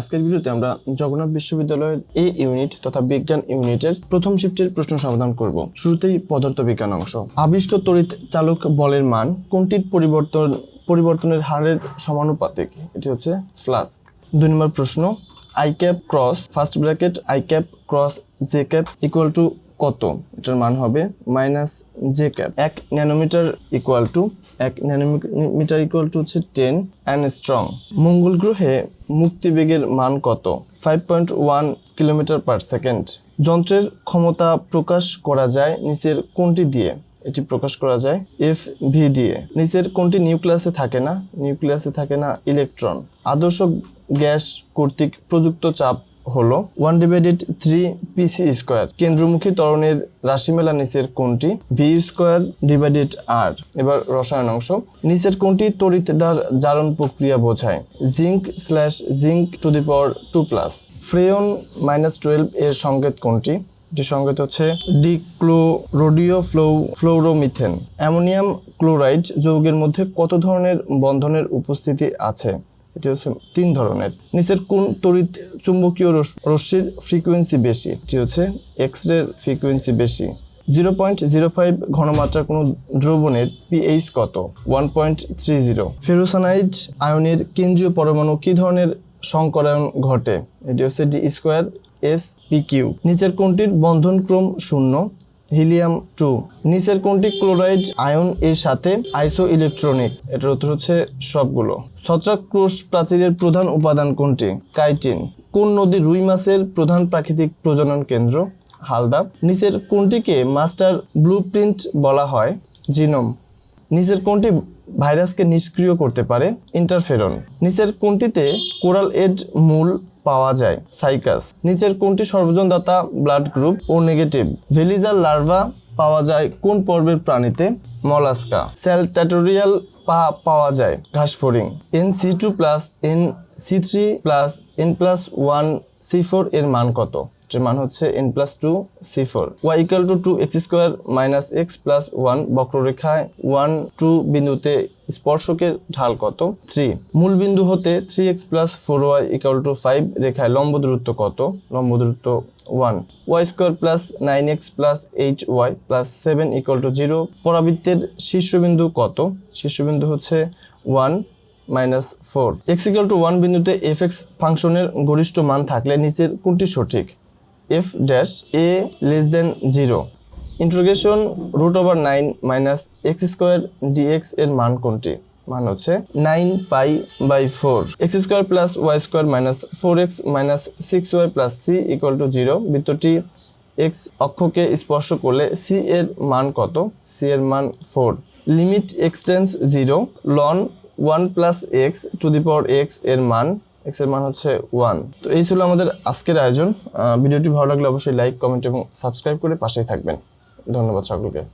আজকের ভিডিওতে আমরা জগন্নাথ বিশ্ববিদ্যালয়ের এ ইউনিট তথা বিজ্ঞান ইউনিটের প্রথম শিফটের প্রশ্ন সমাধান করব। শুরুতেই পদার্থবিজ্ঞান অংশ। আবিষ্ট তড়িৎ চালক বলের মান কোনটির পরিবর্তন, পরিবর্তনের হারের সমানুপাতিক? এটি হচ্ছে ফ্লাস্ক। দুই নম্বর প্রশ্ন I cap cross first bracket I cap cross J cap equal to কত? এটার মান হবে মাইনাস জে ক্যাপ এক ন্যানোমিটার ইকুয়াল টু এক ন্যানোমিটার ইকুয়াল টু হচ্ছে টেন অ্যান্ড স্ট্রং মঙ্গল গ্রহে মুক্তিবেগের মান কত? Five point one kilometre per second যন্ত্রের ক্ষমতা প্রকাশ করা যায় নিচের কোনটি দিয়ে। এটি প্রকাশ করা যায় এফ ভি দিয়ে। নিচের কোনটি নিউক্লিয়াসে থাকে না। নিউক্লিয়াসে থাকে না ইলেকট্রন আদর্শ গ্যাস কর্তৃক প্রযুক্ত চাপ হলো one divided three PC square কেন্দ্রমুখী ত্বরণের রাশিমেলা নিচের কোনটি ভি স্কোয়ার ডিভাইডেড আর এবার রসায়ন অংশ। নিচের কোনটি তড়িৎদ্বার জারণ প্রক্রিয়া বোঝায়। Zinc slash zinc to the power two plus Freon minus twelve এর সংকেত কোনটি এটি সংকেত হচ্ছে ডিক্লোরোডিও ফ্লো ফ্লোরোমিথেন অ্যামোনিয়াম ক্লোরাইড যৌগের মধ্যে কত ধরনের বন্ধনের উপস্থিতি আছে? এটি হচ্ছে তিন ধরনের। নিচের কোন তড়িৎ চুম্বকীয় রশ্মির ফ্রিকোয়েন্সি বেশি? এটি হচ্ছে এক্স রে ফ্রিকোয়েন্সি বেশি। জিরো পয়েন্ট জিরো ফাইভ ঘনমাত্রার কোনো দ্রবণের পিএইচ কত? One point three zero ferrocyanide আয়নের কেন্দ্রীয় পরমাণু কী ধরনের সংকরায়ন ঘটে? এটি হচ্ছে D square S P cube নিচের কোনটির বন্ধন ক্রম শূন্য? Helium two. নিচের কোনটি ক্লোরাইড আয়ন এর সাথে আইসো ইলেকট্রনিক এটার উত্তর হচ্ছে সবগুলো। ছত্রাক ক্রোশ প্রাচীরের প্রধান উপাদান কোনটি? কাইটিন। কোন নদী রুই মাছের প্রধান প্রাকৃতিক প্রজনন কেন্দ্র? হালদা। নিচের কোনটিকে মাস্টার ব্লুপ্রিন্ট বলা হয়? জিনোম। নিচের কোনটি ভাইরাসকে নিষ্ক্রিয় করতে পারে ইন্টারফেরন নিচের কোনটিতে কোরাল এড মূল পাওয়া যায়, সাইকাস। নিচের কোনটি সর্বজনদাতা blood group O negative. Veliger larva পাওয়া যায় কোন পর্বের প্রাণীতে? মলাস্কা। সেল ট্যাটোরিয়াল পা পাওয়া যায় ঘাসফড়িং। N C two plus n C three plus n plus one C four এর মান কত? এর মান হচ্ছে n plus two C four y equal to two x square minus x plus one বক্ররেখায় one two বিন্দুতে স্পর্শকের ঢাল কত? থ্রি মূল বিন্দু হতে three x plus four y equal to five রেখায় লম্ব দূরত্ব কত? লম্ব দূরত্ব one y square plus nine x plus eight y plus seven equal to zero পরাবৃত্তের শীর্ষবিন্দু কত? শীর্ষবিন্দু হচ্ছে one minus four x equal to one বিন্দুতে এফ এক্স ফাংশনের গরিষ্ঠ মান থাকলে নিচের কোনটি সঠিক? F dash a less than zero interrogation root over nine minus x square dx এর মান কোনটি? মান হচ্ছে nine pi by four x square plus y square minus four x minus six y plus c equal to zero বৃত্তটি x অক্ষকে স্পর্শ করলে c এর মান কত? সি এর মান four limit x tends zero ln one plus x to the power এক্সের মান এক্সের মান হচ্ছে ওয়ান তো এই ছিল আমাদের আজকের আয়োজন। ভিডিওটি ভালো লাগলে অবশ্যই লাইক কমেন্ট এবং সাবস্ক্রাইব করে পাশেই থাকবেন। ধন্যবাদ সকলকে।